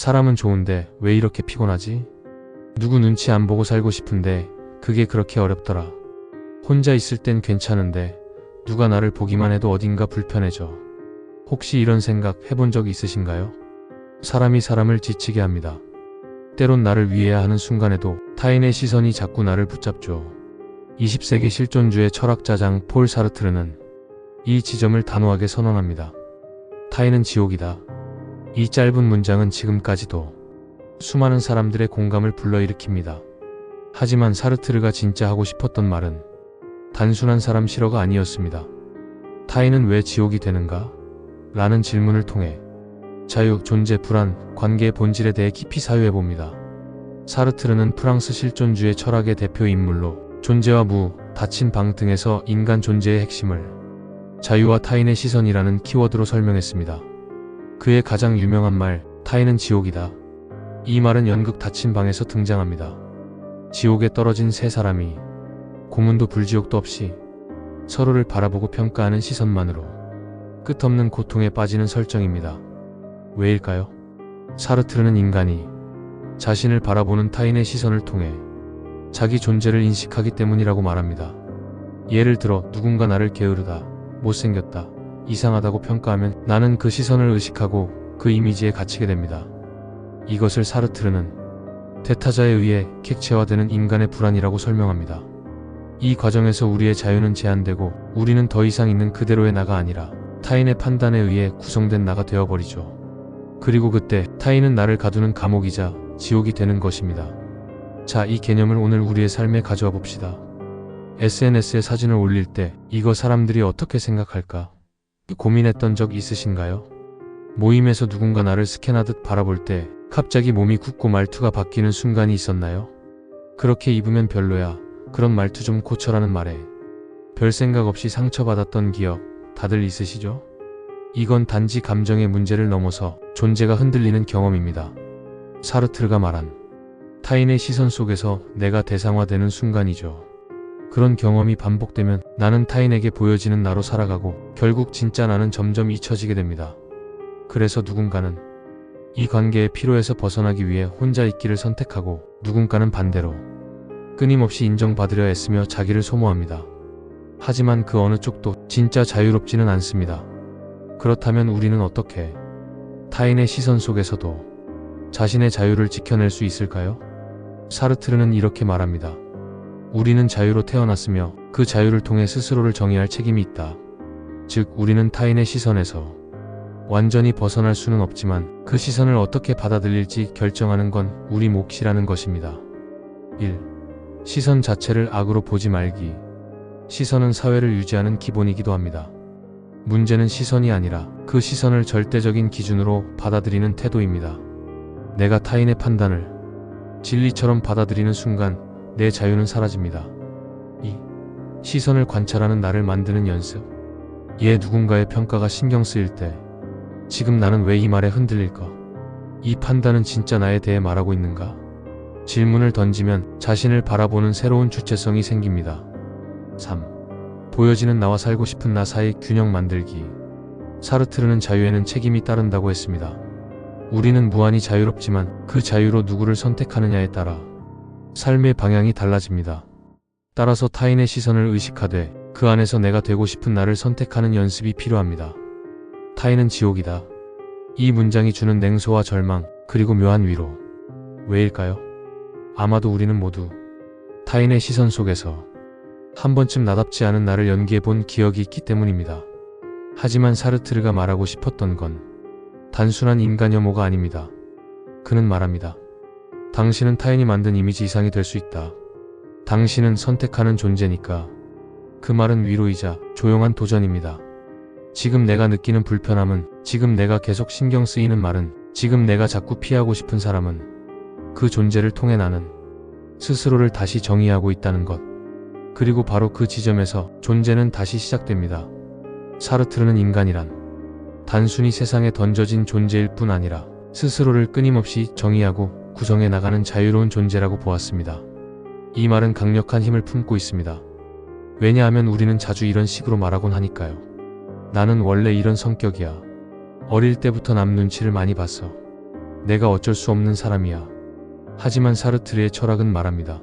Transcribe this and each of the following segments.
사람은 좋은데 왜 이렇게 피곤하지? 누구 눈치 안 보고 살고 싶은데 그게 그렇게 어렵더라. 혼자 있을 땐 괜찮은데 누가 나를 보기만 해도 어딘가 불편해져. 혹시 이런 생각 해본 적 있으신가요? 사람이 사람을 지치게 합니다. 때론 나를 위해야 하는 순간에도 타인의 시선이 자꾸 나를 붙잡죠. 20세기 실존주의 철학자 장 폴 사르트르는 이 지점을 단호하게 선언합니다. 타인은 지옥이다. 이 짧은 문장은 지금까지도 수많은 사람들의 공감을 불러일으킵니다. 하지만 사르트르가 진짜 하고 싶었던 말은 단순한 사람 싫어가 아니었습니다. 타인은 왜 지옥이 되는가? 라는 질문을 통해 자유, 존재, 불안, 관계의 본질에 대해 깊이 사유해 봅니다. 사르트르는 프랑스 실존주의 철학의 대표 인물로 존재와 무, 닫힌 방 등에서 인간 존재의 핵심을 자유와 타인의 시선이라는 키워드로 설명했습니다. 그의 가장 유명한 말, 타인은 지옥이다. 이 말은 연극 닫힌 방에서 등장합니다. 지옥에 떨어진 세 사람이 고문도 불지옥도 없이 서로를 바라보고 평가하는 시선만으로 끝없는 고통에 빠지는 설정입니다. 왜일까요? 사르트르는 인간이 자신을 바라보는 타인의 시선을 통해 자기 존재를 인식하기 때문이라고 말합니다. 예를 들어 누군가 나를 게으르다, 못생겼다, 이상하다고 평가하면 나는 그 시선을 의식하고 그 이미지에 갇히게 됩니다. 이것을 사르트르는 대타자에 의해 객체화되는 인간의 불안이라고 설명합니다. 이 과정에서 우리의 자유는 제한되고 우리는 더 이상 있는 그대로의 나가 아니라 타인의 판단에 의해 구성된 나가 되어버리죠. 그리고 그때 타인은 나를 가두는 감옥이자 지옥이 되는 것입니다. 자, 이 개념을 오늘 우리의 삶에 가져와 봅시다. SNS에 사진을 올릴 때 이거 사람들이 어떻게 생각할까? 고민했던 적 있으신가요? 모임에서 누군가 나를 스캔하듯 바라볼 때 갑자기 몸이 굳고 말투가 바뀌는 순간이 있었나요? 그렇게 입으면 별로야. 그런 말투 좀 고쳐라는 말에 별 생각 없이 상처받았던 기억 다들 있으시죠? 이건 단지 감정의 문제를 넘어서 존재가 흔들리는 경험입니다. 사르트르가 말한 타인의 시선 속에서 내가 대상화되는 순간이죠. 그런 경험이 반복되면 나는 타인에게 보여지는 나로 살아가고 결국 진짜 나는 점점 잊혀지게 됩니다. 그래서 누군가는 이 관계의 피로에서 벗어나기 위해 혼자 있기를 선택하고 누군가는 반대로 끊임없이 인정받으려 애쓰며 자기를 소모합니다. 하지만 그 어느 쪽도 진짜 자유롭지는 않습니다. 그렇다면 우리는 어떻게 타인의 시선 속에서도 자신의 자유를 지켜낼 수 있을까요? 사르트르는 이렇게 말합니다. 우리는 자유로 태어났으며 그 자유를 통해 스스로를 정의할 책임이 있다. 즉, 우리는 타인의 시선에서 완전히 벗어날 수는 없지만 그 시선을 어떻게 받아들일지 결정하는 건 우리 몫이라는 것입니다. 1. 시선 자체를 악으로 보지 말기. 시선은 사회를 유지하는 기본이기도 합니다. 문제는 시선이 아니라 그 시선을 절대적인 기준으로 받아들이는 태도입니다. 내가 타인의 판단을 진리처럼 받아들이는 순간 내 자유는 사라집니다. 2. 시선을 관찰하는 나를 만드는 연습. 얘 누군가의 평가가 신경 쓰일 때 지금 나는 왜 이 말에 흔들릴까? 이 판단은 진짜 나에 대해 말하고 있는가? 질문을 던지면 자신을 바라보는 새로운 주체성이 생깁니다. 3. 보여지는 나와 살고 싶은 나 사이 균형 만들기. 사르트르는 자유에는 책임이 따른다고 했습니다. 우리는 무한히 자유롭지만 그 자유로 누구를 선택하느냐에 따라 삶의 방향이 달라집니다. 따라서 타인의 시선을 의식하되 그 안에서 내가 되고 싶은 나를 선택하는 연습이 필요합니다. 타인은 지옥이다. 이 문장이 주는 냉소와 절망, 그리고 묘한 위로. 왜일까요? 아마도 우리는 모두 타인의 시선 속에서 한 번쯤 나답지 않은 나를 연기해 본 기억이 있기 때문입니다. 하지만 사르트르가 말하고 싶었던 건 단순한 인간 혐오가 아닙니다. 그는 말합니다. 당신은 타인이 만든 이미지 이상이 될 수 있다. 당신은 선택하는 존재니까. 그 말은 위로이자 조용한 도전입니다. 지금 내가 느끼는 불편함은, 지금 내가 계속 신경 쓰이는 말은, 지금 내가 자꾸 피하고 싶은 사람은 그 존재를 통해 나는 스스로를 다시 정의하고 있다는 것. 그리고 바로 그 지점에서 존재는 다시 시작됩니다. 사르트르는 인간이란 단순히 세상에 던져진 존재일 뿐 아니라 스스로를 끊임없이 정의하고 구성해 나가는 자유로운 존재라고 보았습니다. 이 말은 강력한 힘을 품고 있습니다. 왜냐하면 우리는 자주 이런 식으로 말하곤 하니까요. 나는 원래 이런 성격이야. 어릴 때부터 남 눈치를 많이 봤어. 내가 어쩔 수 없는 사람이야. 하지만 사르트르의 철학은 말합니다.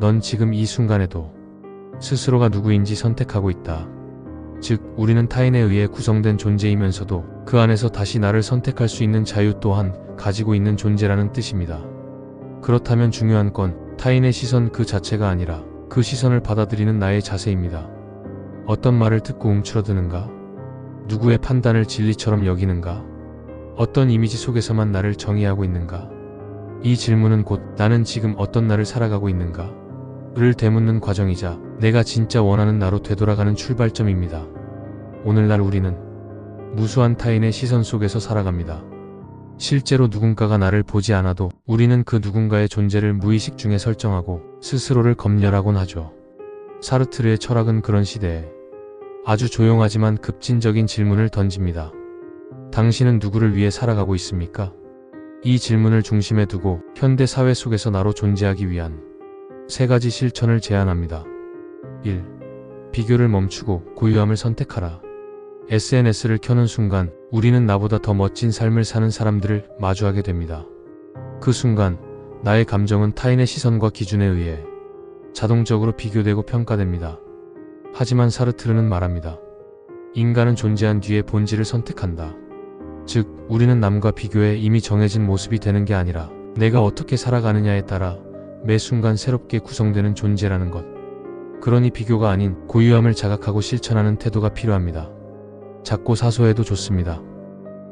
넌 지금 이 순간에도 스스로가 누구인지 선택하고 있다. 즉, 우리는 타인에 의해 구성된 존재이면서도 그 안에서 다시 나를 선택할 수 있는 자유 또한 가지고 있는 존재라는 뜻입니다. 그렇다면 중요한 건 타인의 시선 그 자체가 아니라 그 시선을 받아들이는 나의 자세입니다. 어떤 말을 듣고 움츠러드는가? 누구의 판단을 진리처럼 여기는가? 어떤 이미지 속에서만 나를 정의하고 있는가? 이 질문은 곧 나는 지금 어떤 나를 살아가고 있는가? 를 되묻는 과정이자 내가 진짜 원하는 나로 되돌아가는 출발점입니다. 오늘날 우리는 무수한 타인의 시선 속에서 살아갑니다. 실제로 누군가가 나를 보지 않아도 우리는 그 누군가의 존재를 무의식 중에 설정하고 스스로를 검열하곤 하죠. 사르트르의 철학은 그런 시대에 아주 조용하지만 급진적인 질문을 던집니다. 당신은 누구를 위해 살아가고 있습니까? 이 질문을 중심에 두고 현대 사회 속에서 나로 존재하기 위한 세 가지 실천을 제안합니다. 1. 비교를 멈추고 고유함을 선택하라. SNS를 켜는 순간 우리는 나보다 더 멋진 삶을 사는 사람들을 마주하게 됩니다. 그 순간 나의 감정은 타인의 시선과 기준에 의해 자동적으로 비교되고 평가됩니다. 하지만 사르트르는 말합니다. 인간은 존재한 뒤에 본질을 선택한다. 즉, 우리는 남과 비교해 이미 정해진 모습이 되는 게 아니라 내가 어떻게 살아가느냐에 따라 매 순간 새롭게 구성되는 존재라는 것. 그러니 비교가 아닌 고유함을 자각하고 실천하는 태도가 필요합니다. 작고 사소해도 좋습니다.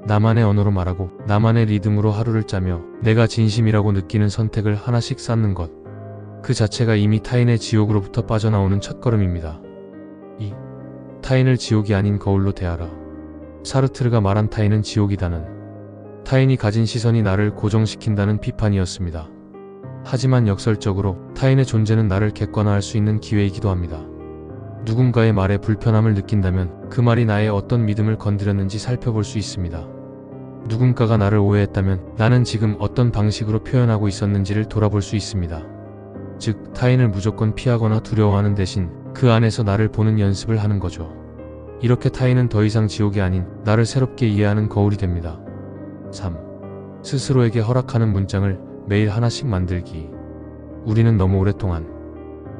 나만의 언어로 말하고 나만의 리듬으로 하루를 짜며 내가 진심이라고 느끼는 선택을 하나씩 쌓는 것. 그 자체가 이미 타인의 지옥으로부터 빠져나오는 첫걸음입니다. 2. 타인을 지옥이 아닌 거울로 대하라. 사르트르가 말한 타인은 지옥이다는 타인이 가진 시선이 나를 고정시킨다는 비판이었습니다. 하지만 역설적으로 타인의 존재는 나를 객관화할 수 있는 기회이기도 합니다. 누군가의 말에 불편함을 느낀다면 그 말이 나의 어떤 믿음을 건드렸는지 살펴볼 수 있습니다. 누군가가 나를 오해했다면 나는 지금 어떤 방식으로 표현하고 있었는지를 돌아볼 수 있습니다. 즉, 타인을 무조건 피하거나 두려워하는 대신 그 안에서 나를 보는 연습을 하는 거죠. 이렇게 타인은 더 이상 지옥이 아닌 나를 새롭게 이해하는 거울이 됩니다. 3. 스스로에게 허락하는 문장을 매일 하나씩 만들기. 우리는 너무 오랫동안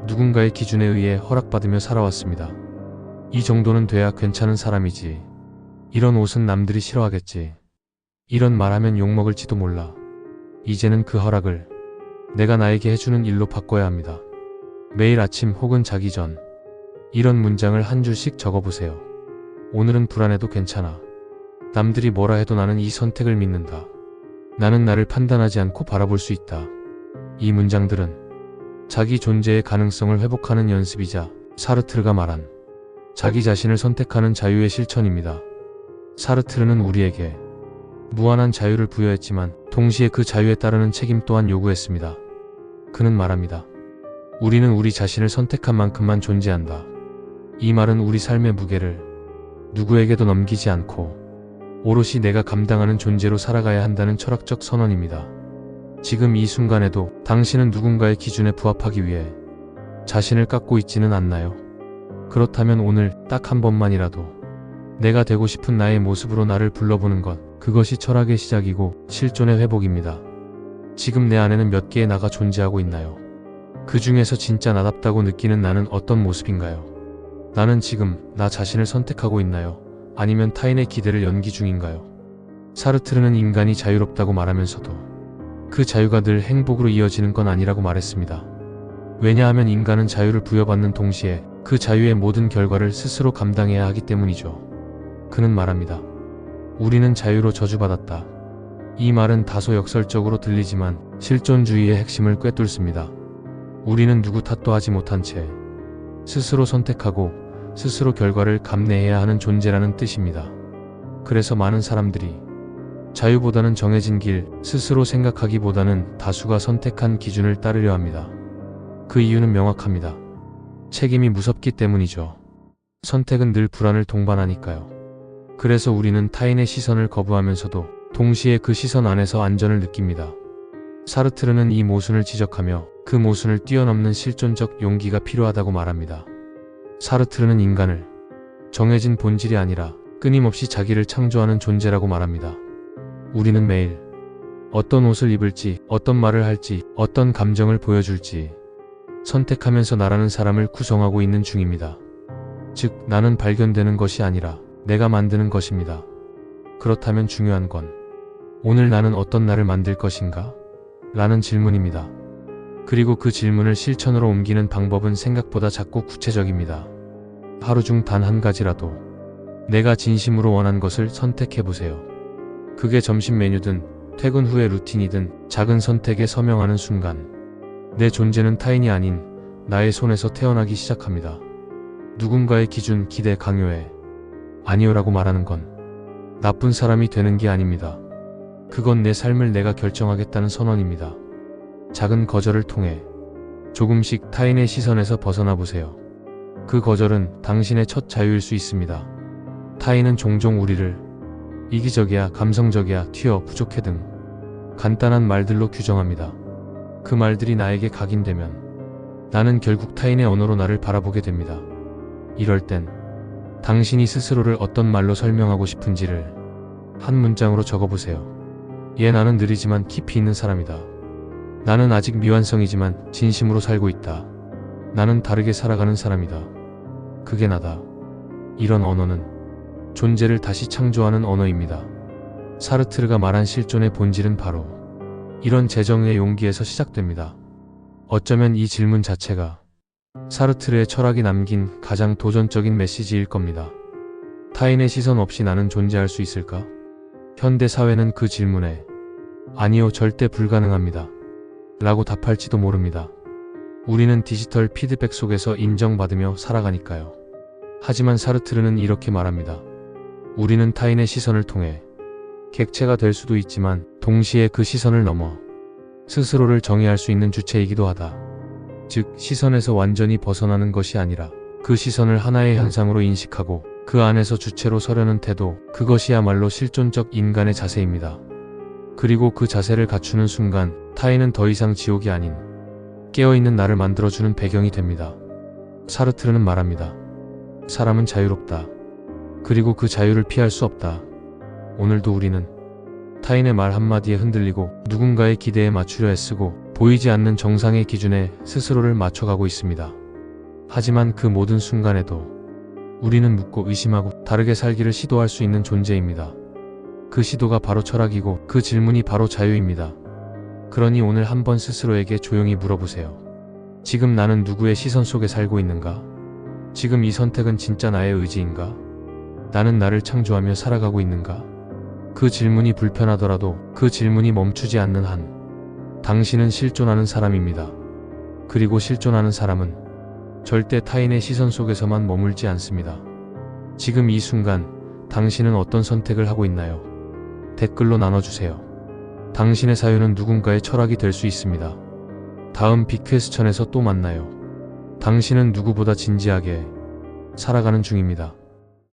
누군가의 기준에 의해 허락받으며 살아왔습니다. 이 정도는 돼야 괜찮은 사람이지. 이런 옷은 남들이 싫어하겠지. 이런 말하면 욕먹을지도 몰라. 이제는 그 허락을 내가 나에게 해주는 일로 바꿔야 합니다. 매일 아침 혹은 자기 전 이런 문장을 한 줄씩 적어보세요. 오늘은 불안해도 괜찮아. 남들이 뭐라 해도 나는 이 선택을 믿는다. 나는 나를 판단하지 않고 바라볼 수 있다. 이 문장들은 자기 존재의 가능성을 회복하는 연습이자 사르트르가 말한 자기 자신을 선택하는 자유의 실천입니다. 사르트르는 우리에게 무한한 자유를 부여했지만 동시에 그 자유에 따르는 책임 또한 요구했습니다. 그는 말합니다. 우리는 우리 자신을 선택한 만큼만 존재한다. 이 말은 우리 삶의 무게를 누구에게도 넘기지 않고 오롯이 내가 감당하는 존재로 살아가야 한다는 철학적 선언입니다. 지금 이 순간에도 당신은 누군가의 기준에 부합하기 위해 자신을 깎고 있지는 않나요? 그렇다면 오늘 딱 한 번만이라도 내가 되고 싶은 나의 모습으로 나를 불러보는 것, 그것이 철학의 시작이고 실존의 회복입니다. 지금 내 안에는 몇 개의 나가 존재하고 있나요? 그 중에서 진짜 나답다고 느끼는 나는 어떤 모습인가요? 나는 지금 나 자신을 선택하고 있나요? 아니면 타인의 기대를 연기 중인가요? 사르트르는 인간이 자유롭다고 말하면서도 그 자유가 늘 행복으로 이어지는 건 아니라고 말했습니다. 왜냐하면 인간은 자유를 부여받는 동시에 그 자유의 모든 결과를 스스로 감당해야 하기 때문이죠. 그는 말합니다. 우리는 자유로 저주받았다. 이 말은 다소 역설적으로 들리지만 실존주의의 핵심을 꿰뚫습니다. 우리는 누구 탓도 하지 못한 채 스스로 선택하고 스스로 결과를 감내해야 하는 존재라는 뜻입니다. 그래서 많은 사람들이 자유보다는 정해진 길, 스스로 생각하기보다는 다수가 선택한 기준을 따르려 합니다. 그 이유는 명확합니다. 책임이 무섭기 때문이죠. 선택은 늘 불안을 동반하니까요. 그래서 우리는 타인의 시선을 거부하면서도 동시에 그 시선 안에서 안전을 느낍니다. 사르트르는 이 모순을 지적하며 그 모순을 뛰어넘는 실존적 용기가 필요하다고 말합니다. 사르트르는 인간을 정해진 본질이 아니라 끊임없이 자기를 창조하는 존재라고 말합니다. 우리는 매일 어떤 옷을 입을지, 어떤 말을 할지, 어떤 감정을 보여줄지 선택하면서 나라는 사람을 구성하고 있는 중입니다. 즉, 나는 발견되는 것이 아니라 내가 만드는 것입니다. 그렇다면 중요한 건 오늘 나는 어떤 나를 만들 것인가? 라는 질문입니다. 그리고 그 질문을 실천으로 옮기는 방법은 생각보다 작고 구체적입니다. 하루 중 단 한 가지라도 내가 진심으로 원한 것을 선택해 보세요. 그게 점심 메뉴든 퇴근 후의 루틴이든 작은 선택에 서명하는 순간 내 존재는 타인이 아닌 나의 손에서 태어나기 시작합니다. 누군가의 기준, 기대, 강요에 아니요라고 말하는 건 나쁜 사람이 되는 게 아닙니다. 그건 내 삶을 내가 결정하겠다는 선언입니다. 작은 거절을 통해 조금씩 타인의 시선에서 벗어나 보세요. 그 거절은 당신의 첫 자유일 수 있습니다. 타인은 종종 우리를 이기적이야, 감성적이야, 튀어, 부족해 등 간단한 말들로 규정합니다. 그 말들이 나에게 각인되면 나는 결국 타인의 언어로 나를 바라보게 됩니다. 이럴 땐 당신이 스스로를 어떤 말로 설명하고 싶은지를 한 문장으로 적어보세요. 얘 나는 느리지만 깊이 있는 사람이다. 나는 아직 미완성이지만 진심으로 살고 있다. 나는 다르게 살아가는 사람이다. 그게 나다. 이런 언어는 존재를 다시 창조하는 언어입니다. 사르트르가 말한 실존의 본질은 바로 이런 재정의 용기에서 시작됩니다. 어쩌면 이 질문 자체가 사르트르의 철학이 남긴 가장 도전적인 메시지일 겁니다. 타인의 시선 없이 나는 존재할 수 있을까? 현대 사회는 그 질문에 아니요, 절대 불가능합니다. 라고 답할지도 모릅니다. 우리는 디지털 피드백 속에서 인정받으며 살아가니까요. 하지만 사르트르는 이렇게 말합니다. 우리는 타인의 시선을 통해 객체가 될 수도 있지만 동시에 그 시선을 넘어 스스로를 정의할 수 있는 주체이기도 하다. 즉, 시선에서 완전히 벗어나는 것이 아니라 그 시선을 하나의 현상으로 인식하고 그 안에서 주체로 서려는 태도, 그것이야말로 실존적 인간의 자세입니다. 그리고 그 자세를 갖추는 순간 타인은 더 이상 지옥이 아닌 깨어있는 나를 만들어주는 배경이 됩니다. 사르트르는 말합니다. 사람은 자유롭다. 그리고 그 자유를 피할 수 없다. 오늘도 우리는 타인의 말 한마디에 흔들리고 누군가의 기대에 맞추려 애쓰고 보이지 않는 정상의 기준에 스스로를 맞춰가고 있습니다. 하지만 그 모든 순간에도 우리는 묻고 의심하고 다르게 살기를 시도할 수 있는 존재입니다. 그 시도가 바로 철학이고 그 질문이 바로 자유입니다. 그러니 오늘 한번 스스로에게 조용히 물어보세요. 지금 나는 누구의 시선 속에 살고 있는가? 지금 이 선택은 진짜 나의 의지인가? 나는 나를 창조하며 살아가고 있는가? 그 질문이 불편하더라도 그 질문이 멈추지 않는 한 당신은 실존하는 사람입니다. 그리고 실존하는 사람은 절대 타인의 시선 속에서만 머물지 않습니다. 지금 이 순간 당신은 어떤 선택을 하고 있나요? 댓글로 나눠주세요. 당신의 사유는 누군가의 철학이 될 수 있습니다. 다음 빅퀘스천에서 또 만나요. 당신은 누구보다 진지하게 살아가는 중입니다.